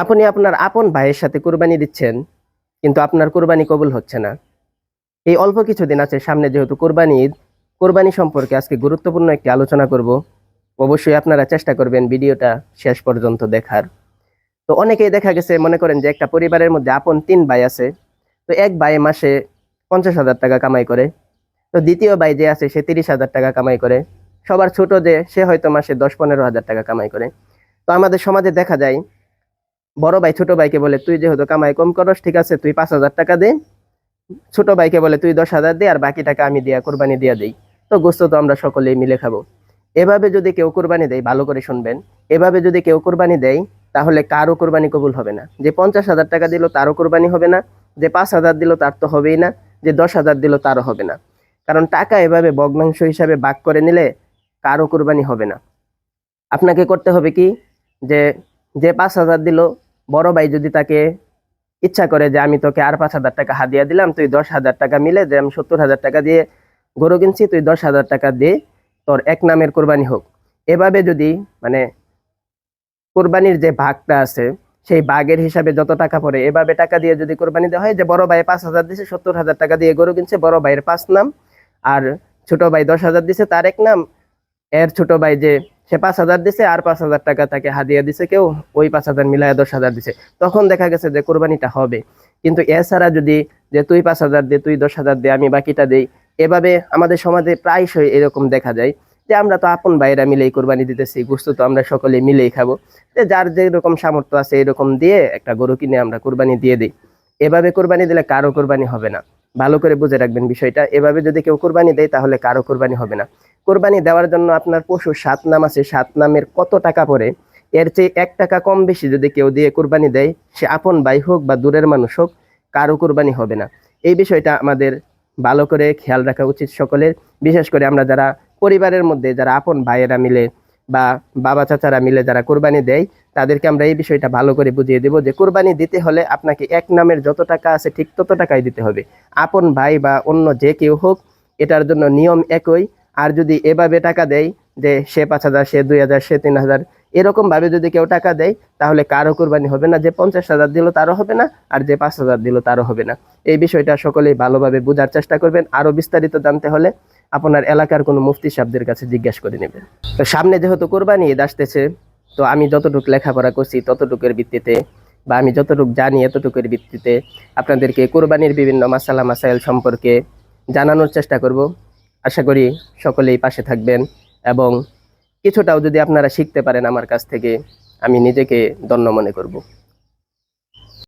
আপনি আপনার আপন ভাইয়ের সাথে কোরবানি দিচ্ছেন, কিন্তু আপনার কোরবানি কবুল হচ্ছে না। এই অল্প কিছুদিন আছে, সামনে যেহেতু কোরবানি ঈদ, কোরবানি সম্পর্কে আজকে গুরুত্বপূর্ণ একটি আলোচনা করব। অবশ্যই আপনারা চেষ্টা করবেন ভিডিওটা শেষ পর্যন্ত দেখার। তো অনেকেই দেখা গেছে, মনে করেন যে একটা পরিবারের মধ্যে আপন তিন ভাই আছে, তো এক ভাই মাসে পঞ্চাশ হাজার টাকা কামাই করে, তো দ্বিতীয় ভাই যে আছে সে তিরিশ হাজার টাকা কামাই করে, সবার ছোট যে, সে হয়তো মাসে দশ পনেরো হাজার টাকা কামাই করে। তো আমাদের সমাজে দেখা যায় বড় ভাই ছোট ভাইকে বলে, তুই যেহেতু কামাই কম করস, ঠিক আছে, তুই পাঁচ হাজার টাকা দে। ছোট ভাইকে বলে, তুই দশ হাজার দে আর বাকি টাকা আমি দিয়া, কোরবানি দিয়া দেই। তো গোস্ত তো আমরা সকলেই মিলে খাব। এভাবে যদি কেউ কোরবানি দেয়, ভালো করে শুনবেন, এভাবে যদি কেউ কোরবানি দেয়, তাহলে কারও কোরবানি কবুল হবে না। যে পঞ্চাশ হাজার টাকা দিল, তারও কোরবানি হবে না। যে পাঁচ হাজার দিল, তার তো হবেই না। যে দশ হাজার দিল, তারও হবে না। কারণ টাকা এভাবে ভগ্নাংশ হিসাবে ভাগ করে নিলে কারও কোরবানি হবে না। আপনাকে করতে হবে কি? যে যে পাঁচ হাজার দিল বড় ভাই যদি তাকে ইচ্ছা করে যে আমি তোকে আর পাঁচ হাজার টাকা হাদিয়া দিলাম, তুই দশ হাজার টাকা মিলে যে আমি সত্তর হাজার টাকা দিয়ে গরু কিনছি, তুই দশ হাজার টাকা দিয়ে তোর এক নামের কোরবানি হোক। এভাবে যদি মানে কোরবানির যে ভাগটা আছে, সেই ভাগের হিসাবে যত টাকা পড়ে, এভাবে টাকা দিয়ে যদি কোরবানি দেওয়া হয়, যে বড় ভাই পাঁচ হাজার দিছে, সত্তর হাজার টাকা দিয়ে গরু কিনছে, বড় ভাইয়ের পাঁচ নাম, আর ছোট ভাই দশ হাজার দিছে, তার এক নাম, এর ছোট ভাই যে সে পাঁচ হাজার দিছে আর পাঁচ হাজার টাকা তাকে হাদিয়া দিছে, কেউ ওই পাঁচ হাজার মিলায় দশ হাজার দিছে। তখন দেখা গেছে যে কোরবানিটা হবে। কিন্তু এছাড়া যদি যে তুই পাঁচ হাজার দে, তুই দশ হাজার দে, আমি বাকিটা দেই, এভাবে আমাদের সমাজে প্রায়শই এরকম দেখা যায় যে আমরা তো আপন ভাইয়েরা মিলেই কোরবানি দিতেছি, গোস্ত তো আমরা সকলে মিলেই খাব। যে যার যেরকম সামর্থ্য আছে এরকম দিয়ে একটা গরু কিনে আমরা কোরবানি দিয়ে দিই। এভাবে কোরবানি দিলে কারও কোরবানি হবে না। ভালো করে বুঝে রাখবেন বিষয়টা। এভাবে যদি কেউ কোরবানি দেয় তাহলে কারও কোরবানি হবে না। কোরবানি দেওয়ার জন্য আপনার পশু সাত নাম আছে, সাত নামের কত টাকা পড়ে? এর চেয়ে এক টাকা কম বেশি যদি কেউ দিয়ে কোরবানি দেয়, সে আপন ভাই হোক বা দূরের মানুষ হোক, কারও কোরবানি হবে না। এই বিষয়টা আমাদের ভালো করে খেয়াল রাখা উচিত সকলের। বিশেষ করে আমরা যারা পরিবারের মধ্যে, যারা আপন ভাইয়েরা মিলে বা বাবা চাচারা মিলে যারা কোরবানি দেয়, তাদেরকে আমরা এই বিষয়টা ভালো করে বুঝিয়ে দেব যে কোরবানি দিতে হলে আপনাকে এক নামের যত টাকা আছে ঠিক তত টাকাই দিতে হবে। আপন ভাই বা অন্য যে কেউ হোক, এটার জন্য নিয়ম একই। আর যদি এভাবে টাকা দেয় যে সে পাঁচ হাজার, সে দুই হাজার, সে তিন হাজার এরকম ভাবে যদি কেউ টাকা দেয়, তাহলে কারও কোরবানি হবে না। যে পঞ্চাশ হাজার দিল তারও হবে না, আর যে পাঁচ হাজার দিল তারও হবে না। এই বিষয়টা সকলেই ভালোভাবে বোঝার চেষ্টা করবেন। আরও বিস্তারিত জানতে হলে আপনার এলাকার কোনো মুফতি সাহেবদের কাছে জিজ্ঞাসা করে নেবেন। তো সামনে যেহেতু কোরবানি ঈদ আসতেছে, তো আমি যতটুকু লেখাপড়া করছি ততটুকুর ভিত্তিতে বা আমি যতটুকু জানি এতটুকুর ভিত্তিতে আপনাদেরকে কোরবানির বিভিন্ন মাসালা, মাসাইল সম্পর্কে জানানোর চেষ্টা করব। আশা করি সকলেই পাশে থাকবেন এবং কিছুটাও যদি আপনারা শিখতে পারেন আমার কাছ থেকে, আমি নিজেকে ধন্য মনে করব।